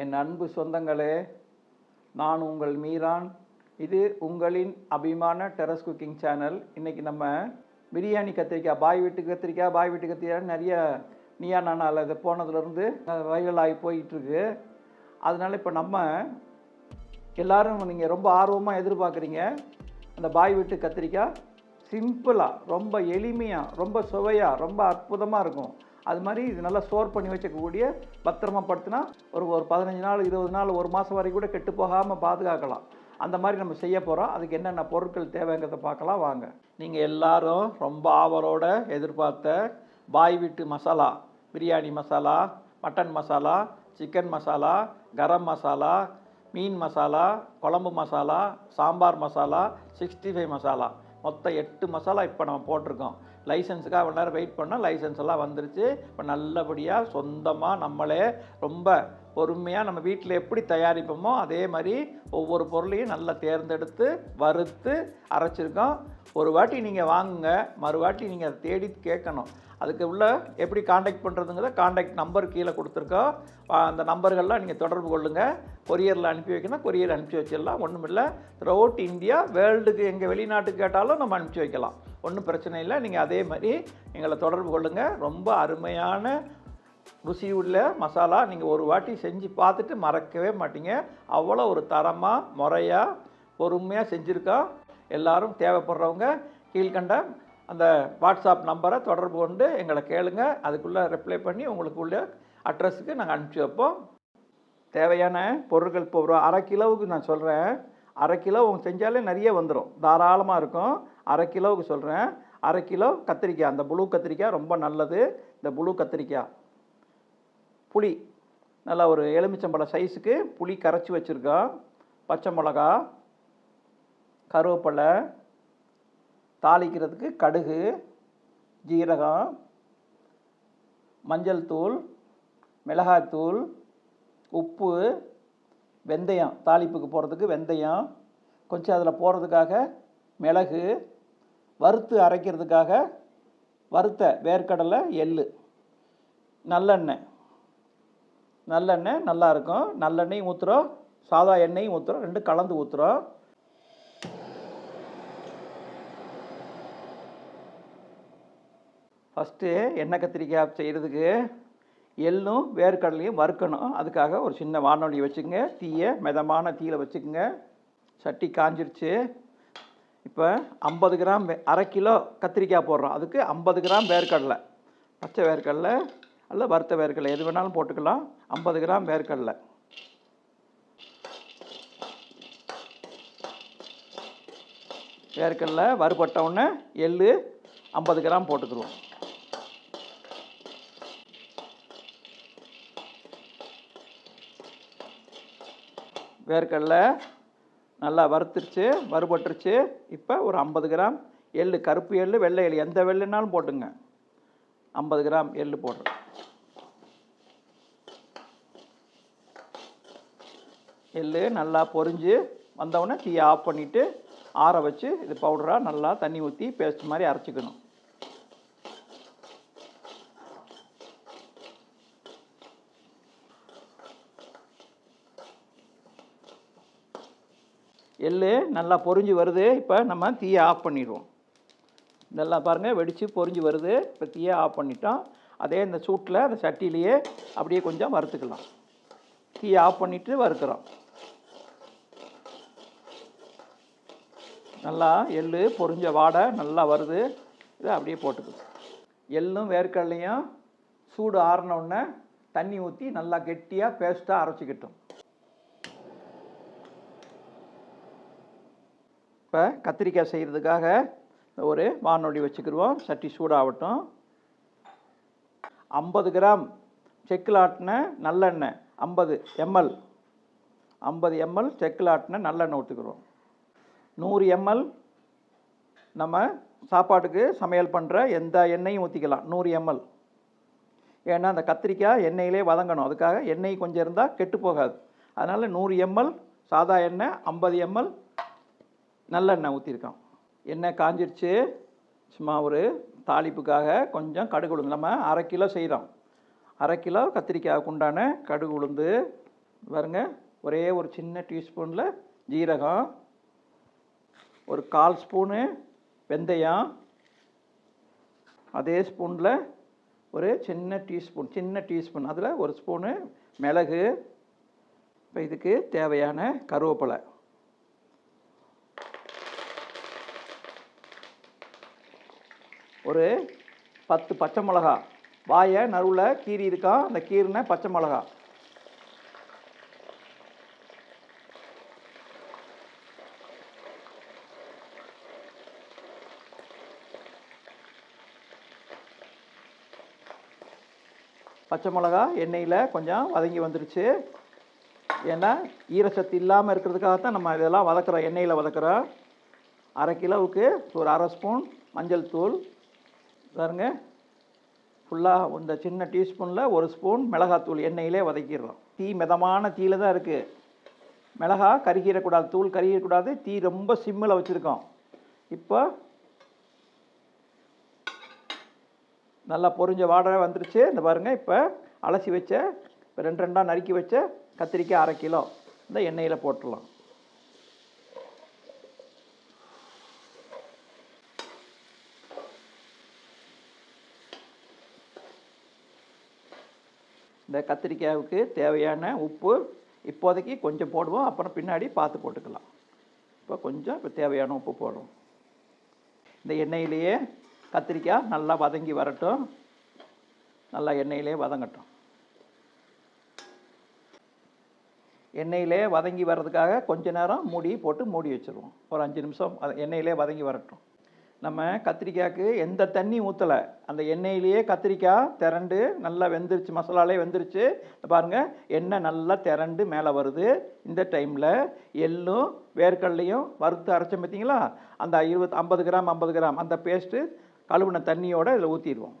என் அன்பு சொந்தங்களே நான் உங்கள் மீரான். இது உங்களின் அபிமான டெரஸ் குக்கிங் சேனல். இன்றைக்கி நம்ம பிரியாணி கத்திரிக்காய் பாய் வீட்டு கத்திரிக்காய் பாய் வீட்டு கத்திரிக்காய் நிறைய நீயா நானால் இது போனதுலேருந்து வைரல் ஆகி போயிட்டுருக்கு. அதனால் இப்போ நம்ம எல்லாரும் நீங்கள் ரொம்ப ஆர்வமாக எதிர்பார்க்குறீங்க. அந்த பாய் வீட்டு கத்திரிக்காய் சிம்பிளாக ரொம்ப எளிமையாக ரொம்ப சுவையாக ரொம்ப அற்புதமாக இருக்கும். அது மாதிரி இது நல்லா ஸ்டோர் பண்ணி வச்சக்கூடிய பத்திரமப்படுத்தினா ஒரு ஒரு பதினஞ்சு நாள் இருபது நாள் ஒரு மாதம் வரைக்கும் கூட கெட்டு போகாமல் பாதுகாக்கலாம். அந்த மாதிரி நம்ம செய்ய போகிறோம் அதுக்கு என்னென்ன பொருட்கள் தேவைங்கிறத பார்க்கலாம். வாங்க. நீங்கள் எல்லாரும் ரொம்ப ஆவலோட எதிர்பார்த்த பாய் வீட்டு மசாலா பிரியாணி மசாலா மட்டன் மசாலா சிக்கன் மசாலா கரம் மசாலா மீன் மசாலா குழம்பு மசாலா சாம்பார் மசாலா சிக்ஸ்டி ஃபைவ் மசாலா. மொத்தம் எட்டு மசாலா இப்போ நம்ம போட்டிருக்கோம். லைசன்ஸுக்காக அவ்வளோ நேரம் வெயிட் பண்ணால் லைசன்ஸ் எல்லாம் வந்துருச்சு. இப்போ நல்லபடியாக சொந்தமாக நம்மளே ரொம்ப பொறுமையாக நம்ம வீட்டில் எப்படி தயாரிப்போமோ அதே மாதிரி ஒவ்வொரு பொருளையும் நல்லா தேர்ந்தெடுத்து வறுத்து அரைச்சிருக்கோம். ஒரு வாட்டி நீங்கள் வாங்குங்க. மறுவாட்டி நீங்கள் அதை தேடி கேட்கணும். அதுக்கு உள்ள எப்படி காண்டாக்ட் பண்ணுறதுங்கிறத காண்டாக்ட் நம்பர் கீழே கொடுத்துருக்கோம். அந்த நம்பர்கள்லாம் நீங்கள் தொடர்பு கொள்ளுங்கள் கொரியரில் அனுப்பி வைக்கணும். கொரியர் அனுப்பிச்சி வச்சிடலாம். ஒன்றும் இல்லை த்ரூஅவுட் இந்தியா வேர்ல்டுக்கு எங்கள் வெளிநாட்டுக்கு கேட்டாலும் நம்ம அனுப்பிச்சி வைக்கலாம். ஒன்றும் பிரச்சனை இல்லை. நீங்கள் அதே மாதிரி எங்களை தொடர்பு கொள்ளுங்கள் ரொம்ப அருமையான ருசி உள்ள மசாலா நீங்கள் ஒரு வாட்டி செஞ்சு பார்த்துட்டு மறக்கவே மாட்டீங்க. அவ்வளோ ஒரு தரமாக முறையாக பொறுமையாக செஞ்சுருக்கோம். எல்லாரும் தேவைப்படுறவங்க கீழ்கண்ட அந்த வாட்ஸ்அப் நம்பரை தொடர்பு கொண்டு எங்களை கேளுங்க. அதுக்குள்ளே ரிப்ளை பண்ணி உங்களுக்கு உள்ள அட்ரஸுக்கு நாங்கள் அனுப்பிச்சி வைப்போம். தேவையான பொருட்கள் இப்போ ஒரு அரை கிலோவுக்கு நான் சொல்கிறேன் அரை கிலோ உங்க செஞ்சாலே நிறைய வந்துடும் தாராளமாக இருக்கும். அரை கிலோவுக்கு சொல்கிறேன் அரை கிலோ கத்திரிக்காய். அந்த புழு கத்திரிக்காய் ரொம்ப நல்லது. இந்த ப்ளூ கத்திரிக்காய். புளி. நல்லா ஒரு எலுமிச்சம்பழம் சைஸுக்கு புளி கரைச்சி வச்சுருக்கோம். பச்சை மிளகா கருவேப்பிலை தாளிக்கிறதுக்கு கடுகு ஜீரகம் மஞ்சள் தூள் மிளகாய்த்தூள் உப்பு வெந்தயம் தாளிப்புக்கு போடுறதுக்கு வெந்தயம் கொஞ்சம் அதில் போடுறதுக்காக மிளகு வறுத்து அரைக்கிறதுக்காக வறுத்த வேர்க்கடலை எள் நல்லெண்ணெய். நல்லெண்ணெய் நல்லாயிருக்கும் நல்லெண்ணெயும் ஊற்றுறோம் சாதா எண்ணெயும் ஊற்றுறோம் ரெண்டு கலந்து ஊற்றுறோம் ஃபஸ்ட்டு எண்ணெய் கத்திரிக்காய் செய்கிறதுக்கு எள்ளும் வேர்க்கடலையும் வறுக்கணும். அதுக்காக ஒரு சின்ன வானொலி வச்சுக்கோங்க. தீயை மிதமான தீயில் வச்சுக்கோங்க. சட்டி காஞ்சிருச்சு. இப்போ ஐம்பது கிராம் வே- அரை கிலோ கத்திரிக்காய் போடுறோம். அதுக்கு ஐம்பது கிராம் வேர்க்கடலை. பச்சை வேர்க்கடலை அல்ல வறுத்த வேர்க்கடலை. எது வேணாலும் போட்டுக்கலாம். ஐம்பது கிராம் வேர்க்கடலை. வேர்க்கடலை வறுபட்ட உடனே எள்ளு ஐம்பது கிராம் போட்டுக்குருவோம். வேர்க்கடலை நல்லா வறுத்துருச்சு வறுபட்டுருச்சு. இப்போ ஒரு ஐம்பது கிராம் எள் கருப்பு எள்ளு வெள்ளை எள்ளு எந்த வெள்ளுனாலும் போட்டுங்க. ஐம்பது கிராம் எள் போடுறேன். எள்ளு நல்லா பொறிஞ்சு வந்தவுடனே தீயை ஆஃப் பண்ணிவிட்டு ஆற வச்சு இது பவுடராக நல்லா தண்ணி ஊற்றி பேஸ்ட் மாதிரி அரைச்சிக்கணும். எள்ளு நல்லா பொறிஞ்சு வருது. இப்போ நம்ம தீயை ஆஃப் பண்ணிடுவோம். நல்லா பாருங்கள் வெடித்து பொறிஞ்சு வருது. இப்போ தீயை ஆஃப் பண்ணிட்டோம். அதே இந்த சூட்டில் அந்த சட்டிலேயே அப்படியே கொஞ்சம் வறுத்துக்கலாம். தீயை ஆஃப் பண்ணிவிட்டு வறுக்கிறோம். நல்லா எள் பொரிஞ்ச வாடை நல்லா வருது. இதை அப்படியே போட்டுக்கலாம். எள்ளும் வேர்க்கடலையும் சூடு ஆறினோடனே தண்ணி ஊற்றி நல்லா கெட்டியாக பேஸ்ட்டாக அரைச்சிக்கிட்டோம். இப்போ கத்திரிக்காய் செய்கிறதுக்காக ஒரு வானொலி வச்சுக்கிடுவோம் சட்டி சூடாகட்டும். ஐம்பது கிராம் செக்கில் ஆட்டின நல்லெண்ணெய் ஐம்பது எம்எல் ஐம்பது எம்எல் செக்கில் ஆட்டின நல்லெண்ணெய் ஊற்றுக்குறோம் நூறு எம்எல் நம்ம சாப்பாட்டுக்கு சமையல் பண்ணுற எந்த எண்ணெயும் ஊற்றிக்கலாம் நூறு எம்எல். ஏன்னா அந்த கத்திரிக்காய் எண்ணெயிலே வதங்கணும். அதுக்காக எண்ணெய் கொஞ்சம் இருந்தால் கெட்டு போகாது. அதனால் நூறு எம்எல் சாதா எண்ணெய் ஐம்பது எம்எல் நல்லெண்ணெய் ஊற்றிருக்கோம் எண்ணெய் காஞ்சிருச்சு. சும்மா ஒரு தாளிப்புக்காக கொஞ்சம் கடுகு உளுந்து. நம்ம அரை கிலோ செய்கிறோம் அரை கிலோ கத்திரிக்காய்க்கு உண்டான கடுகு உளுந்து. பாருங்க ஒரே ஒரு சின்ன டீஸ்பூனில் ஜீரகம் ஒரு கால் ஸ்பூனு வெந்தயம் அதே ஸ்பூனில் ஒரு சின்ன டீஸ்பூன் சின்ன டீஸ்பூன். அதில் ஒரு ஸ்பூனு மிளகு. இப்போ இதுக்கு தேவையான கருவேப்பிலை. ஒரு பத்து பச்சை மிளகா. வாயை நடுவில் கீரி இருக்கா? அந்த கீரின பச்சை மிளகா. பச்சை மிளகா எண்ணெயில் கொஞ்சம் வதங்கி வந்துடுச்சு ஏன்னா ஈரச்சத்து இல்லாமல் இருக்கிறதுக்காக தான் நம்ம இதெல்லாம் வதக்குறோம் எண்ணெயில் வதக்குறோம். அரை கிலோவுக்கு ஒரு அரை ஸ்பூன் மஞ்சள் தூள் பாருங்க. ஃபுல்லாக இந்த சின்ன டீஸ்பூனில் ஒரு ஸ்பூன் மிளகாத்தூள் எண்ணெயிலே வதக்கிடுறோம். தீ மிதமான தீயில் தான் இருக்குது மிளகா கருகிடக்கூடாது தூள் கருகிடக்கூடாது. தீ ரொம்ப சிம்மில் வச்சுருக்கோம். இப்போ நல்லா பொறிஞ்ச வாடகை வந்துருச்சு. இந்த பாருங்கள் இப்போ அலசி வச்ச இப்போ ரெண்டு ரெண்டாக நறுக்கி வச்ச கத்திரிக்காய் அரை கிலோ இந்த எண்ணெயில் போட்டுடலாம். இந்த கத்திரிக்காவுக்கு தேவையான உப்பு இப்போதைக்கு கொஞ்சம் போடுவோம் அப்புறம் பின்னாடி பார்த்து போட்டுக்கலாம். இப்போ கொஞ்சம் இப்போ தேவையான உப்பு போடுவோம் இந்த எண்ணெயிலேயே கத்திரிக்காய் நல்லா வதங்கி வரட்டும். நல்லா எண்ணெயிலே வதங்கட்டும். எண்ணெயிலே வதங்கி வர்றதுக்காக கொஞ்ச நேரம் மூடி போட்டு மூடி வச்சுருவோம். ஒரு அஞ்சு நிமிஷம் எண்ணெயிலே வதங்கி வரட்டும். நம்ம கத்திரிக்காய்க்கு எந்த தண்ணி ஊற்றலை அந்த எண்ணெயிலேயே கத்திரிக்காய் திரண்டு நல்லா வெந்துருச்சு மசாலாலே வெந்துருச்சு. பாருங்கள் எண்ணெய் நல்லா திரண்டு மேலே வருது. இந்த டைமில் எள்ளும் வேர்க்கடலையும் வறுத்து அரைச்சோம் பார்த்தீங்களா? அந்த இருபத் ஐம்பது கிராம் ஐம்பது கிராம் அந்த பேஸ்ட்டு கழுவுன தண்ணியோடு இதில் ஊற்றிடுவோம்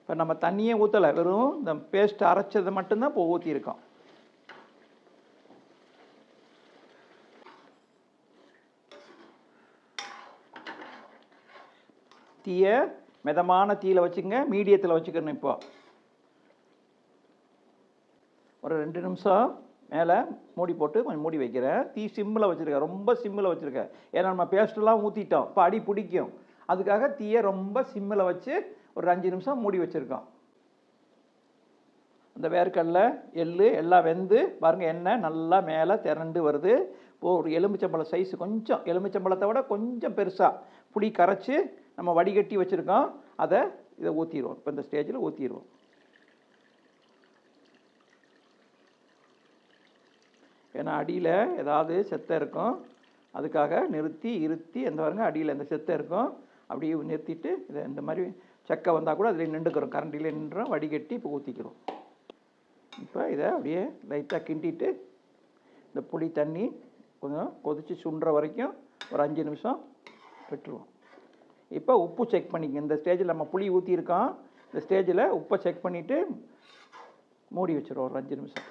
இப்போ நம்ம தண்ணியே ஊற்றலை வெறும் இந்த பேஸ்ட் அரைச்சதை மட்டும்தான் இப்போ ஊற்றிருக்கோம் தீயை மிதமான தீயில் வச்சுக்கங்க மீடியத்தில் வச்சுக்கணும் இப்போ. ஒரு ரெண்டு நிமிஷம் மேலே மூடி போட்டு கொஞ்சம் மூடி வைக்கிறேன். தீ சிம்மில் வச்சுருக்கேன் ரொம்ப சிம்மில் வச்சுருக்கேன் ஏன்னா நம்ம பேஸ்ட்டெல்லாம் ஊற்றிட்டோம் இப்போ அடி பிடிக்கும். அதுக்காக தீயை ரொம்ப சிம்மில் வச்சு ஒரு அஞ்சு நிமிஷம் மூடி வச்சுருக்கோம். அந்த வேர்க்கடல எள் எல்லாம் வெந்து பாருங்கள் எண்ணெய் நல்லா மேலே திரண்டு வருது. ஒரு எலுமிச்சம்பழம் சைஸ் கொஞ்சம் எலுமிச்சம்பழத்தை விட கொஞ்சம் பெருசாக புளி கரைச்சி நம்ம வடிகட்டி வச்சுருக்கோம். அதை இதை ஊற்றிடுவோம் இப்போ இந்த ஸ்டேஜில் ஊற்றிடுவோம் ஏன்னா அடியில் ஏதாவது செத்தை இருக்கும். அதுக்காக நிறுத்தி இருத்தி எந்த பாருங்க அடியில் அந்த செத்தை இருக்கும். அப்படியே நிறுத்திட்டு இதை இந்த மாதிரி செக்கை வந்தால் கூட அதில் நின்றுக்கிறோம். கரண்டியில் நின்றோம் வடிகட்டி இப்போ ஊற்றிக்கிறோம் இப்போ இதை அப்படியே லைட்டாக கிண்டிட்டு இந்த புளி தண்ணி கொஞ்சம் கொதித்து சுண்டுற வரைக்கும் ஒரு அஞ்சு நிமிஷம் விட்டுருவோம். இப்போ உப்பு செக் பண்ணிக்க இந்த ஸ்டேஜில் நம்ம புளி ஊற்றிருக்கோம் இந்த ஸ்டேஜில் உப்பை செக் பண்ணிவிட்டு மூடி வச்சிருவோம் ஒரு அஞ்சு நிமிஷம்.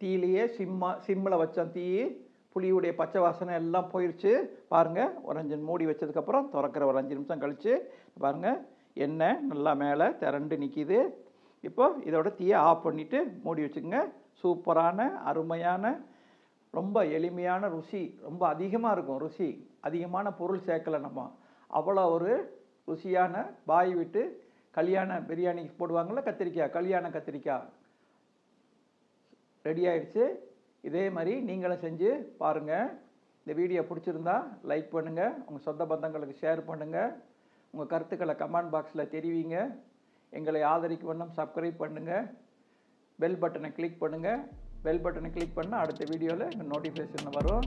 தீயிலேயே சிம்மா சிம்மில் வச்சோம் தீ புளியுடைய பச்சை வாசனை எல்லாம் போயிடுச்சு பாருங்கள் ஒரு அஞ்சு மூடி வச்சதுக்கப்புறம் திறக்கிற ஒரு அஞ்சு நிமிஷம் கழித்து பாருங்கள் எண்ணெய் நல்லா மேலே திரண்டு நிற்கிது இப்போ இதோட தீயை ஆஃப் பண்ணிவிட்டு மூடி வச்சுக்கோங்க. சூப்பரான அருமையான ரொம்ப எளிமையான ருசி ரொம்ப அதிகமாக இருக்கும் ருசி. அதிகமான பொருள் சேர்க்கலை நம்ம. அவ்வளோ ஒரு ருசியான பாய் விட்டு கல்யாண பிரியாணி போடுவாங்கள்ல கத்திரிக்காய் கல்யாண கத்திரிக்காய். ரெடி ஆயிடுச்சு. இதே மாதிரி நீங்களும் செஞ்சு பாருங்கள் இந்த வீடியோ பிடிச்சிருந்தா லைக் பண்ணுங்கள் உங்கள் சொந்த பந்தங்களுக்கு ஷேர் பண்ணுங்கள் உங்கள் கருத்துக்களை கமெண்ட் பாக்ஸில் தெரிவிங்க. எங்களை ஆதரிக்கும் வண்ணம் சப்ஸ்கிரைப் பண்ணுங்கள் பெல் பட்டனை கிளிக் பண்ணுங்கள் பெல் பட்டனை கிளிக் பண்ணால் அடுத்த வீடியோவில் எங்கள் நோட்டிஃபிகேஷன் வரும்.